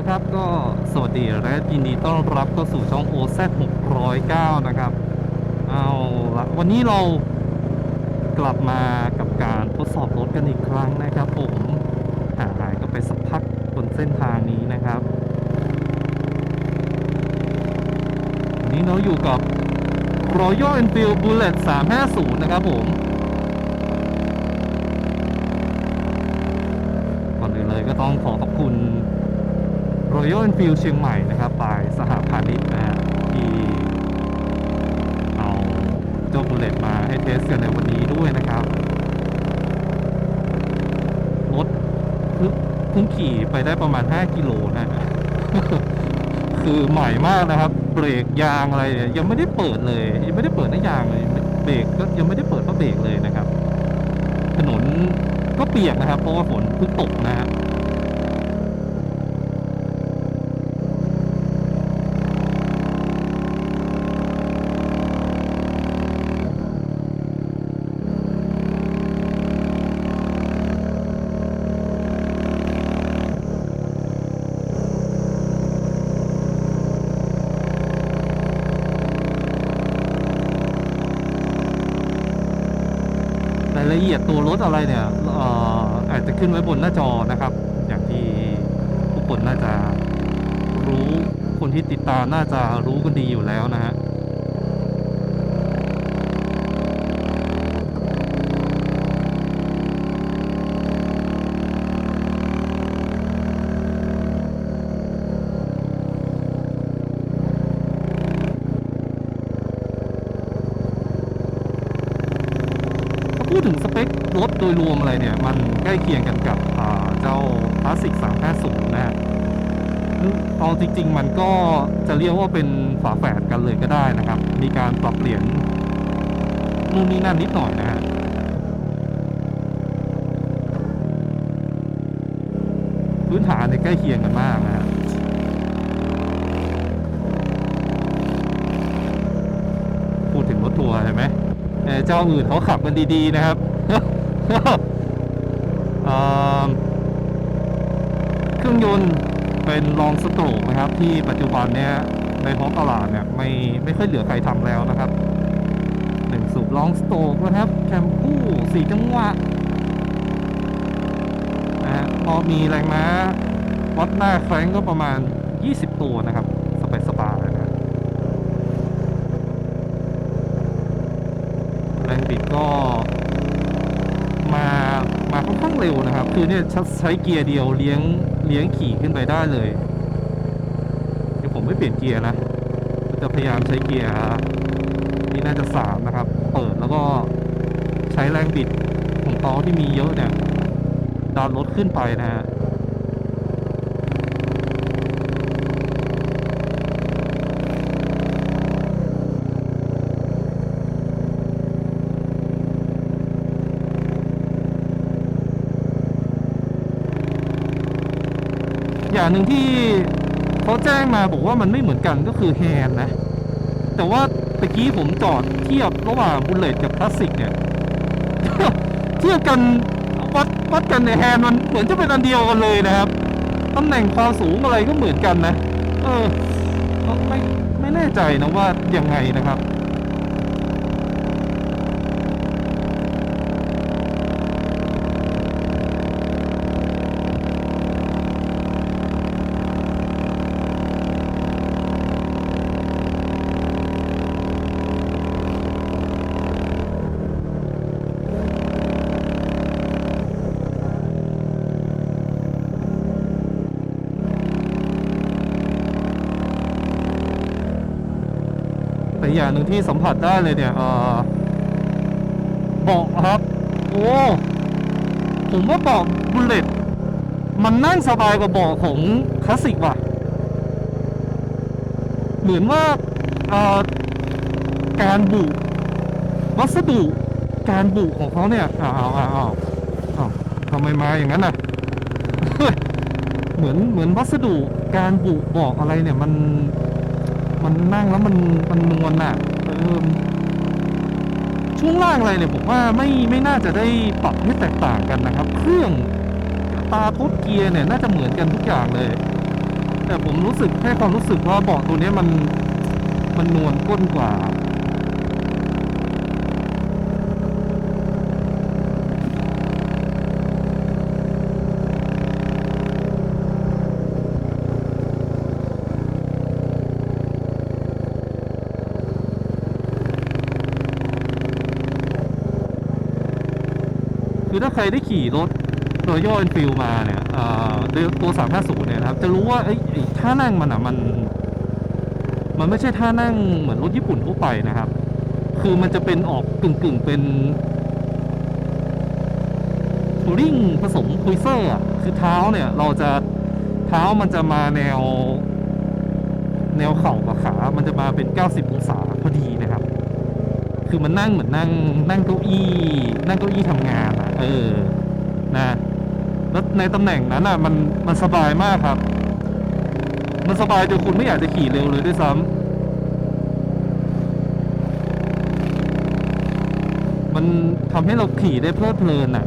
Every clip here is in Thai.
ละครับก็สวัสดีและยินดีต้อนรับเข้าสู่ช่อง OZ 609 นะครับ เอาละวันนี้เรากลับมากับการทดสอบรถกันอีกครั้งนะครับ ผมห่างหายกันไปสักพักบนเส้นทางนี้นะครับวันนี้เราอยู่กับ Royal Enfield Bullet 350 นะครับผมก่อนอื่นเลยก็ต้องขอขอบคุณ Royal Enfield เชียงใหม่นะครับบายสหพาณิชย์นะฮะที่เอาเจ้าบุลเลตมาให้เทสกันในวันนี้ด้วยนะครับรถเพิ่งเพิ่งขี่ไปได้ประมาณ 5 กิโลนะฮะคือใหม่มากนะครับ เบรกยางอะไรยยังไม่ได้เปิดเลย ยังไม่ได้เปิดหน้ายางเลยเบรกก็ยังไม่ได้เปิดเพราะเบรกเลยนะครับ ถนนก็เปียกนะครับ เพราะว่าฝนเพิ่งตกนะฮะ ละเอียดตัวรถอะไรเนี่ยเอ่ออาจจะขึ้นไว้บนหน้าจอนะครับ อย่างที่ทุกคนน่าจะรู้คนที่ติดตามน่าจะรู้กันดีอยู่แล้วนะฮะ ถ้าพูดถึงสเปค รถโดยรวมอะไรเนี่ย มันใกล้เคียงกันกับเจ้าคลาสสิก350 นะฮะคือเอาจริง ๆ มันก็จะเรียกว่าเป็นฝาแฝดกันเลยก็ได้นะครับ มีการปรับเปลี่ยนนู่นนี่นั่นนิดหน่อยนะฮะพื้นฐานเนี่ยใกล้เคียงกันมากนะฮะพูดถึงรถทัวร์ใช่ไหมเจ้าอื่นเขาขับกันดี ๆ นะครับ เครื่องยนต์เป็นลองสโตรกนะครับ ที่ปัจจุบันเนี้ยในท้องตลาดเนี่ยไม่ไม่ค่อยเหลือใครทำแล้วนะครับหนึ่งสูบลองสโตรกนะครับแคมคู่สี่จังหวะนะฮะพอมีแรงม้าวัดหน้าแคร้งก็ประมาณ 20 ตัวนะครับ สบายๆนะแรงบิดก็ ค่อนข้างเร็วนะครับ คือเนี่ยใช้เกียร์เดียวเลี้ยงเลี้ยงขี่ขึ้นไปได้เลย เดี๋ยวผมไม่เปลี่ยนเกียร์นะ จะพยายามใช้เกียร์นี่น่าจะสามนะครับ เปิดแล้วก็ใช้แรงบิดของตอที่มีเยอะเนี่ยดันรถขึ้นไปนะฮะ อย่างหนึ่งที่เขาแจ้งมาบอกว่ามันไม่เหมือนกันก็คือแฮนนะ แต่ว่าตะกี้ผมจอดเทียบระหว่างบุลเลตกับคลาสสิกเนี่ยเทียบกันวัดวัดกันในแฮนมันเหมือนจะเป็นอันเดียวกันเลยนะครับตำแหน่งความสูงอะไรก็เหมือนกันนะ เออไม่ไม่แน่ใจนะว่ายังไงนะครับ แต่ อย่างหนึ่งที่สัมผัสได้เลยเนี่ยเออเบาะครับ โอ้ผมว่าเบาะบุลเลตมันนั่งสบายกว่าเบาะของคลาสสิกว่ะ เหมือนว่าการบุวัสดุการบุของเขาเนี่ยอ้าวอ้าวอ้าวอ้าวทำไมมาอย่างนั้นน่ะเหมือนเหมือนวัสดุการบุบอกอะไรเนี่ยมัน มันนั่งแล้วมันมันนวลน่ะเออช่วงล่างอะไรเนี่ยผมว่าไม่ไม่น่าจะได้ปรับให้แตกต่างกันนะครับ เครื่องตาทุบเกียร์เนี่ยน่าจะเหมือนกันทุกอย่างเลย แต่ผมรู้สึกแค่ความรู้สึกว่าเบาะตัวนี้มันมันนวลก้นกว่า ถ้าใครได้ขี่รถ Royal Enfield มาเนี่ยเอ่อโดยตัว350เนี่ยครับ จะรู้ว่าไอ้ท่านั่งมันอะมัน มันไม่ใช่ท่านั่งเหมือนรถญี่ปุ่นทั่วไปนะครับ คือมันจะเป็นออกกึ่งกึ่งๆเป็นทัวริงผสมคุยเซอร์คือเท้าเนี่ย เราจะเท้ามันจะมาแนว แนวเข่ากับขา มันจะมาเป็น 90 องศาพอดีนะครับ คือมันนั่งเหมือนนั่งนั่งเก้าอี้ นั่งเก้าอี้ทำงานอะ เออ นะแล้วในตำแหน่งนั้นอะ มันมันสบายมากครับ มันสบายจนคุณไม่อยากจะขี่เร็วเลยด้วยซ้ำมันทำให้เราขี่ได้เพลิดเพลินอะ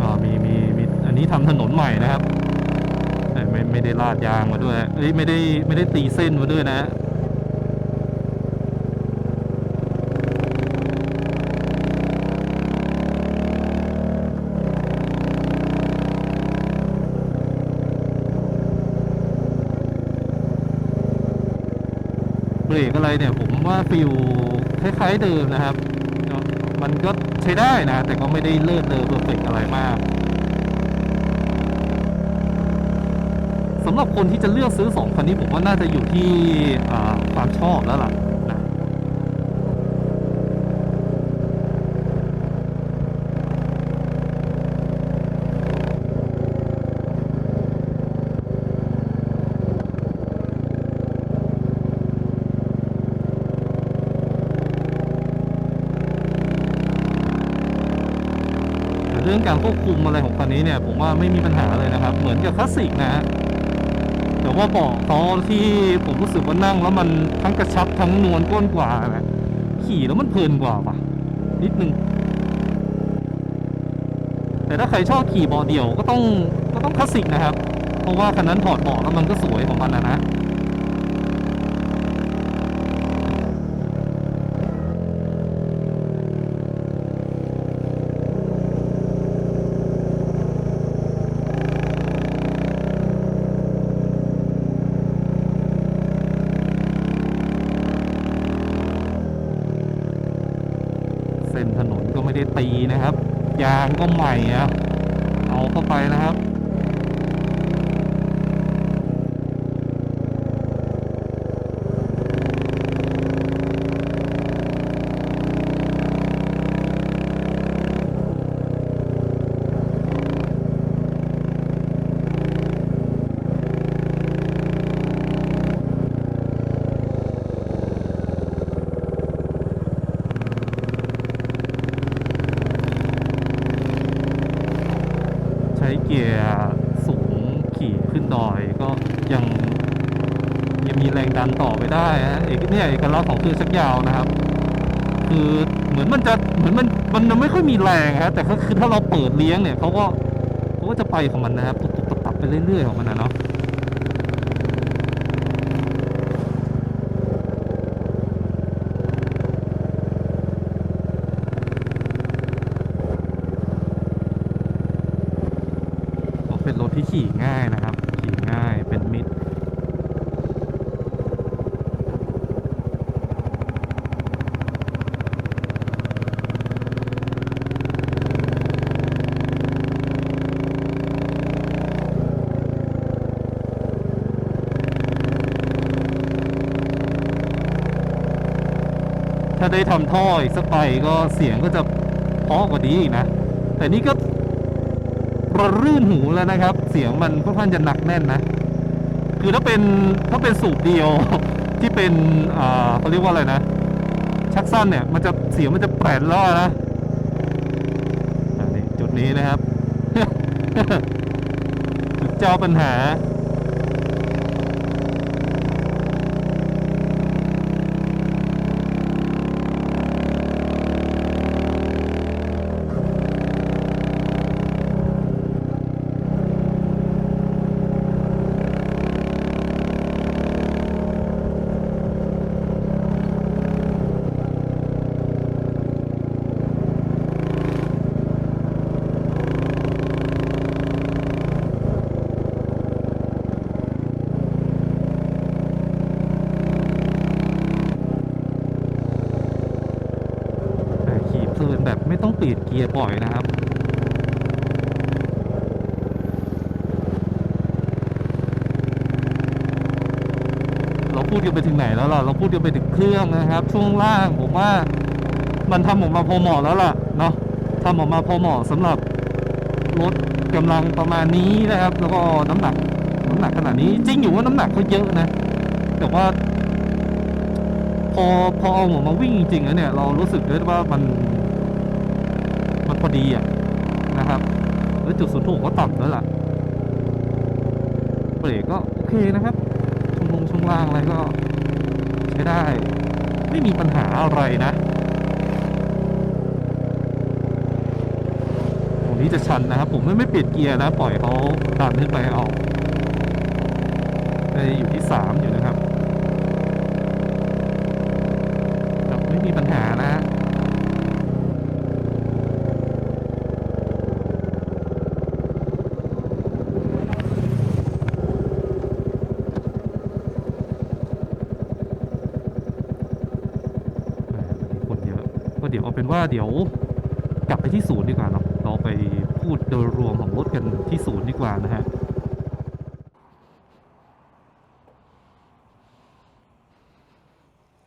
อ่ามีมีมีอันนี้ ทำถนนใหม่นะครับแต่ไม่ไม่ได้ลาดยางมาด้วยเอ้ยไม่ได้ไม่ได้ตีเส้นมาด้วยนะเบรกอะไรเนี่ยผมว่าฟิลคล้ายๆเดิมนะครับ มันก็ใช้ได้นะ แต่ก็ไม่ได้เลิศเลอเพอร์เฟกอะไรมากำหรับคนที่จะเลือกซื้อสองคันนี้ผมว่าน่าจะอยู่ที่ความชอบแล้วล่ะเรื่องการควบคุมอะไรของคันนี้เนี่ยผมว่าไม่มีปัญหาเลยนะครับ เหมือนกับคลาสสิกนะฮะ แต่ว่าเบาะเขาที่ผมรู้สึกว่านั่งแล้วมันทั้งกระชับทั้งนวลก้นกว่าแหละขี่แล้วมันเพลินกว่าป่ะ นิดนึง แต่ถ้าใครชอบขี่เบาะเดี่ยวก็ต้องก็ต้องคลาสสิกนะครับ เพราะว่าคันนั้นถอดเบาะแล้วมันก็สวยของมันนะนะ เส้นถนนก็ไม่ได้ตีนะครับ ยาง ก็ใหม่อะเอาเข้าไปนะครับ ใช้เกียร์สูงขี่ขึ้นดอยก็ยังยัง มีแรงดันต่อไปได้ฮะเอกเนี่ยเอกลักษณ์ของเครื่องชักยาวนะครับ คือเหมือนมันจะเหมือนมันมันไม่ค่อยมีแรงฮะแต่ก็คือถ้าเราเปิดเลี้ยงเนี่ยเขาก็เขาก็จะไปของมันนะครับตุบตับไปเรื่อยๆของมันนะเนาะก็เป็นรถที่ขี่ง่ายนะครับ ขี่ง่ายเป็นมิตร ถ้าได้ทำท่ออีกสักไปก็เสียงก็จะเพราะกว่านี้อีกนะ แต่นี่ก็ระรื่นหูแล้วนะครับ เสียงมันค่อนข้างจะหนักแน่นนะ คือถ้าเป็นถ้าเป็นสูบเดียวที่เป็นอ่าเขาเรียกว่าอะไรนะ ชักสั้นเนี่ย มันจะเสียงมันจะแปรนแล้วนะนี่จุดนี้นะครับจุดเจ้าปัญหา เปลี่ยนเกียร์บ่อยนะครับเราพูดกันไปถึงไหนแล้วล่ะเราพูดกันไปถึงเครื่องนะครับ ช่วงล่างผมว่ามันทำออกมาพอเหมาะแล้วล่ะเนาะทำออกมาพอเหมาะสำหรับรถกำลังประมาณนี้นะครับ แล้วก็น้ำหนักน้ำหนักขนาดนี้จริงอยู่ว่าน้ำหนักเขาเยอะนะ แต่ว่า พอพอเอาออกมาวิ่งจริงๆแล้วเนี่ย เรารู้สึกได้ว่ามัน มันพอดีอะนะครับแล้วจุดศูนย์ถ่วงก็ต่ำแล้วล่ะเบรกก็โอเคนะครับช่วงลงช่วงล่างอะไรก็ ใช้ได้ ไม่มีปัญหาอะไรนะตรงนี้จะชันนะครับ ผมไม่ไม่เปลี่ยนเกียร์นะ ปล่อยเขาดันขึ้นไปเอาไปอยู่ที่สามอยู่นะครับครับไม่มีปัญหานะ แหม่วันนี้คนเยอะก็ เอาเป็นว่าเดี๋ยวกลับไปที่ศูนย์ดีกว่าเนาะเราไปพูดโดยรวมของรถกันที่ศูนย์ดีกว่านะฮะ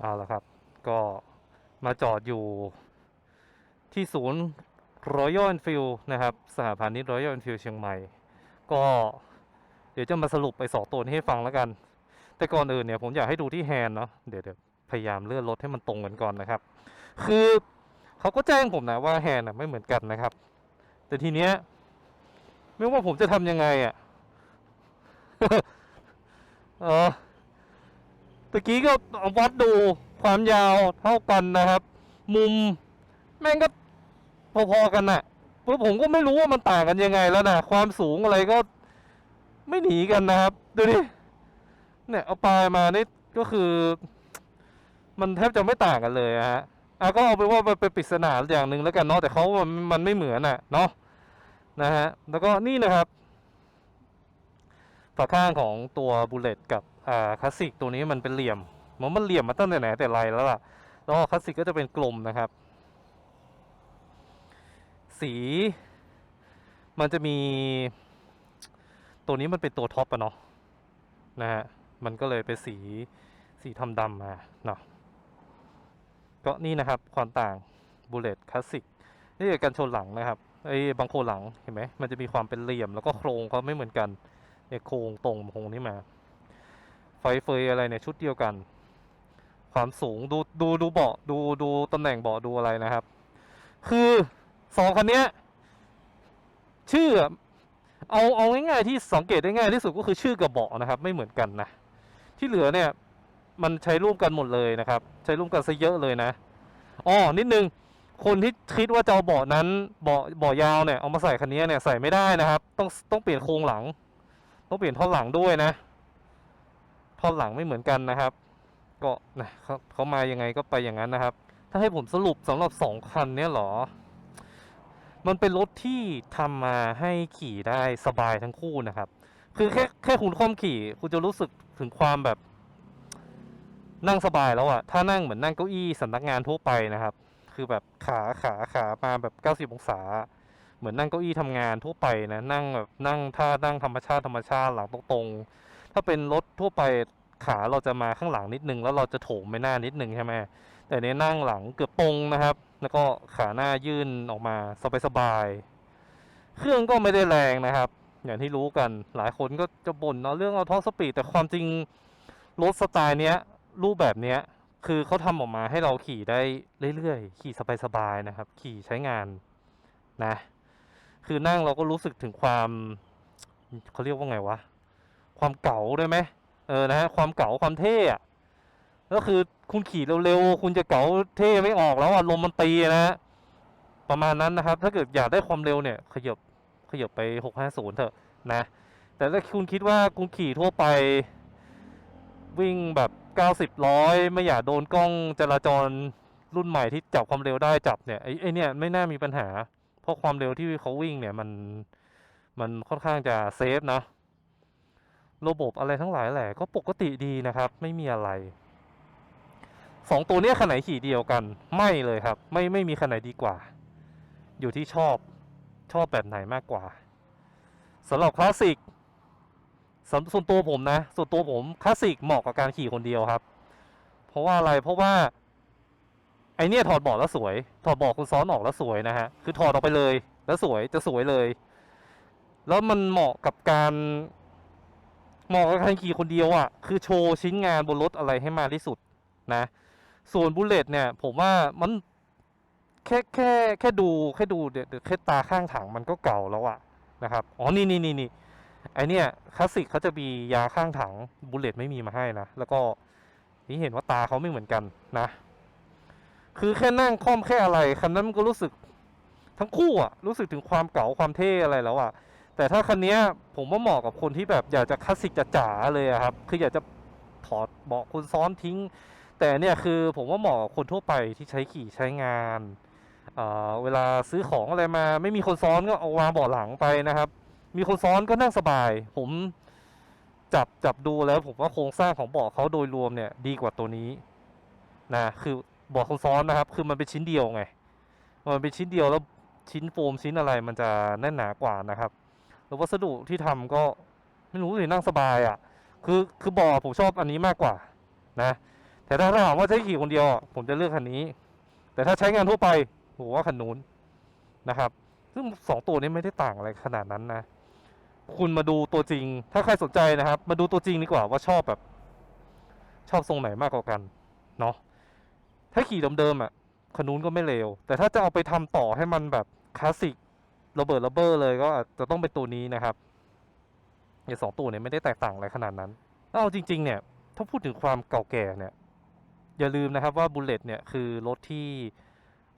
เอาละครับ ก็มาจอดอยู่ที่ศูนย์ Royal Enfield นะครับสหพาณิชย์ Royal Enfield เชียงใหม่ ก็เดี๋ยวจะมาสรุปไปสองตัวนี้ให้ฟังแล้วกัน แต่ก่อนอื่นเนี่ยผมอยากให้ดูที่แฮนเนาะเดี๋ยวพยายามเลื่อนรถให้มันตรงกันก่อนนะครับ คือ เขาก็แจ้งผมนะว่าแฮนด์ไม่เหมือนกันนะครับ แต่ทีเนี้ยไม่ว่าผมจะทำยังไงอะ่ะเออตะกี้ก็วัดดูความยาวเท่ากันนะครับ มุมแม่งก็พอๆกันน่ะเพราะผมก็ไม่รู้ว่ามันต่างกันยังไงแล้วนะความสูงอะไรก็ไม่หนีกันนะครับ ดูดิเนี่ยเอาปลายมานี่ก็คือ มันแทบจะไม่ต่างกันเลยฮะ อะก็เอาไปว่ามันเป็นปริศนาอย่างหนึ่งแล้วกันเนาะแต่เขามันมันไม่เหมือนอะเนาะนะฮะแล้วก็นี่นะครับฝาข้างของตัวบูเลตกับอ่าคลาสสิกตัวนี้มันเป็นเหลี่ยมมันมันเหลี่ยมมาตั้งแต่ไหนแต่ไรแล้วล่ะแล้วคลาสสิกก็จะเป็นกลมนะครับ สีมันจะมีตัวนี้มันเป็นตัวท็อปอะเนาะนะฮะมันก็เลยเป็นสีสีทำดำมาเนาะ ก็นี่นะครับความต่างบูเลตคลาสสิกนี่คือกันชนหลังนะครับไอ้บางโครหลังเห็นไหมมันจะมีความเป็นเหลี่ยมแล้วก็โครงเขาไม่เหมือนกันเนี่ยโครงตรงโครงนี้มา ไฟเฟยอะไรเนี่ยชุดเดียวกัน ความสูงดูดูดูเบาะดูดูตำแหน่งเบาะดูอะไรนะครับ คือสองคันนี้ชื่อเอาเอาง่ายๆที่สังเกตได้ง่ายที่สุดก็คือชื่อกับเบาะนะครับ ไม่เหมือนกันนะที่เหลือเนี่ย มันใช้ร่วมกันหมดเลยนะครับ ใช้ร่วมกันซะเยอะเลยนะอ๋อนิดนึงคนที่คิดว่าจะเอาเบาะนั้นเบาะเบาะยาวเนี่ยเอามาใส่คันนี้เนี่ยใส่ไม่ได้นะครับ ต้องต้องเปลี่ยนโครงหลัง ต้องเปลี่ยนท่อนหลังด้วยนะท่อนหลังไม่เหมือนกันนะครับ ก็นะเขาเขามายังไงก็ไปอย่างนั้นนะครับ ถ้าให้ผมสรุปสำหรับสองคันเนี่ยเหรอ มันเป็นรถที่ทำมาให้ขี่ได้สบายทั้งคู่นะครับ คือแค่แค่คุณคล่อมขี่ คุณจะรู้สึกถึงความแบบ นั่งสบายแล้วอะถ้านั่งเหมือนนั่งเก้าอี้สำนักงานทั่วไปนะครับ คือแบบขาขาขามาแบบเก้าสิบองศา เหมือนนั่งเก้าอี้ทำงานทั่วไปนะ นั่งแบบนั่งท่านั่งธรรมชาติธรรมชาติหลังตรงๆ ถ้าเป็นรถทั่วไปขาเราจะมาข้างหลังนิดนึง แล้วเราจะโถมไปหน้านิดนึงใช่ไหมแต่เนี้นั่งหลังเกือบตรงนะครับ แล้วก็ขาหน้ายื่นออกมาสบายๆ เครื่องก็ไม่ได้แรงนะครับ อย่างที่รู้กันหลายคนก็จะบ่นเนาะเรื่องเอาท็อปสปีดแต่ความจริงรถสไตล์เนี้ย รูปแบบเนี้ยคือเขาทำออกมาให้เราขี่ได้เรื่อยๆ ขี่สบายๆนะครับ ขี่ใช้งานนะ คือนั่งเราก็รู้สึกถึงความเขาเรียกว่าไงวะ ความเก๋าได้ไหมเออนะฮะความเก๋าความเท่อะก็คือคุณขี่เร็วๆคุณจะเก๋าเท่ไม่ออกแล้วอะลมมันตีนะฮะประมาณนั้นนะครับ ถ้าเกิดอยากได้ความเร็วเนี่ย ขยับขยับไปหกห้าศูนย์เถอะนะ แต่ถ้าคุณคิดว่าคุณขี่ทั่วไปวิ่งแบบ เก้าสิบร้อยไม่อยากโดนกล้องจราจรรุ่นใหม่ที่จับความเร็วได้จับเนี่ยไอ้ไอเนี่ยไม่น่ามีปัญหา เพราะความเร็วที่เขาวิ่งเนี่ยมันมันค่อนข้างจะเซฟนะ ระบบอะไรทั้งหลายแหละก็ปกติดีนะครับ ไม่มีอะไรสองตัวเนี้ยคันไหนขี่เดียวกัน ไม่เลยครับ ไม่ไม่มีคันไหนดีกว่า อยู่ที่ชอบชอบแบบไหนมากกว่าสำหรับคลาสสิก ส่วนตัวผมนะ ส่วนตัวผมคลาสสิกเหมาะกับการขี่คนเดียวครับ เพราะว่าอะไรเพราะว่า ไอเนี้ยถอดเบาะแล้วสวย ถอดเบาะคุณซ้อนออกแล้วสวยนะฮะคือถอดออกไปเลย แล้วสวยจะสวยเลย แล้วมันเหมาะกับการเหมาะกับการขี่คนเดียวอะ่ะ คือโชว์ชิ้นงานบนรถอะไรให้มากที่สุดนะ ส่วนบุลเลตเนี่ย ผมว่ามันแค่แค่แค่ดูแค่ดูเดี๋ยวเดี๋ยวแค่ตาข้างถังมันก็เก่าแล้วอะนะครับ อ๋อ นี่นี่นี่นี่ ไอเนี่ยคลาสสิกเขาจะมียาข้างถังบุลเลตไม่มีมาให้นะ แล้วก็นี่เห็นว่าตาเขาไม่เหมือนกันนะ คือแค่นั่งค่อมแค่อะไร คันนั้นก็รู้สึกทั้งคู่อะรู้สึกถึงความเก่าความเท่อะไรแล้วอะแต่ถ้าคันนี้ผมว่าเหมาะกับคนที่แบบอยากจะคลาสสิกจ๋าเลยอะครับ คืออยากจะถอดเบาะคุณซ้อนทิ้ง แต่เนี่ยคือผมว่าเหมาะกับคนทั่วไปที่ใช้ขี่ใช้งานเเวลาซื้อของอะไรมาไม่มีคนซ้อนก็เอาวางเบาะหลังไปนะครับ มีคนซ้อนก็นั่งสบาย ผมจับจับดูแล้วผมว่าโครงสร้างของเบาะเขาโดยรวมเนี่ยดีกว่าตัวนี้นะคือเบาะคนซ้อนนะครับ คือมันเป็นชิ้นเดียวไง มันเป็นชิ้นเดียวแล้วชิ้นโฟมชิ้นอะไรมันจะแน่นหนากว่านะครับแล้ววัสดุที่ทำก็ไม่รู้สินั่งสบายอะ่ะ คือคือเบาะผมชอบอันนี้มากกว่านะ แต่ถ้าถามว่าใช้ขี่คนเดียว ผมจะเลือกคันนี้ แต่ถ้าใช้งานทั่วไปผมว่าคันนู้นนะครับ ซึ่งสองตัวนี้ไม่ได้ต่างอะไรขนาดนั้นนะ คุณมาดูตัวจริง ถ้าใครสนใจนะครับ มาดูตัวจริงดีกว่าว่าชอบแบบ ชอบทรงไหนมากกว่ากัน เนาะถ้าขี่เดิมๆอะคันนู้นก็ไม่เลว แต่ถ้าจะเอาไปทำต่อให้มันแบบคลาสสิกระเบิดระเบ้อเลยก็อาจจะต้องเป็นตัวนี้นะครับอย่างสองตัวเนี่ยไม่ได้แตกต่างอะไรขนาดนั้นแล้วเอาจริง ๆ เนี่ย ถ้าพูดถึงความเก่าแก่เนี่ย อย่าลืมนะครับว่าบุลเลตเนี่ยคือรถที่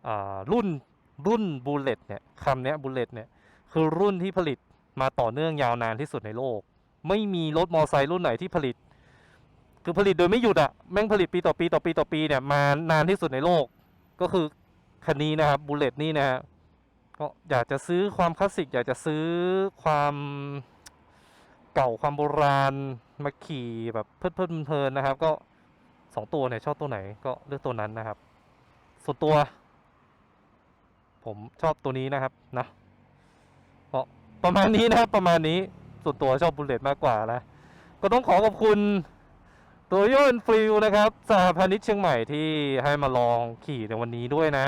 อ่ารุ่นรุ่นบุลเลตเนี่ยคำเนี้ยบุลเลตเนี่ยคือรุ่นที่ผลิต มาต่อเนื่องยาวนานที่สุดในโลก ไม่มีรถมอไซค์รุ่นไหนที่ผลิต คือผลิตโดยไม่หยุดอะแม่งผลิตปีต่อปีต่อปีต่อปีเนี่ยมานานที่สุดในโลก ก็คือคันนี้นะครับบุลเลตนี่นะฮะก็อยากจะซื้อความคลาสสิก อยากจะซื้อความเก่าความโบราณมาขี่แบบเพลิดเพลินเพลินๆนะครับ ก็สองตัวเนี่ยชอบตัวไหนก็เลือกตัวนั้นนะครับ ส่วนตัว ผมชอบตัวนี้นะครับนะ ประมาณนี้นะครับประมาณนี้ส่วนตัวชอบบุลเลตมากกว่านะ ก็ต้องขอขอบคุณตัวโยนฟิลนะครับสหพาณิชเชียงใหม่ที่ให้มาลองขี่ในวันนี้ด้วยนะ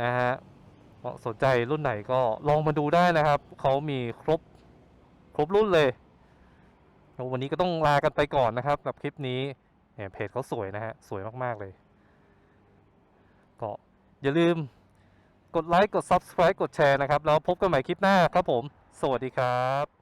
นะฮะสนใจรุ่นไหนก็ลองมาดูได้นะครับ เขามีครบครบรุ่นเลยแล้ววันนี้ก็ต้องลากันไปก่อนนะครับ กับคลิปนี้เนี่ยเพจเขาสวยนะฮะ สวยมาก ๆ เลย ก็อย่าลืม กดไลค์กด Subscribe กดแชร์นะครับ แล้วพบกันใหม่คลิปหน้าครับผม สวัสดีครับ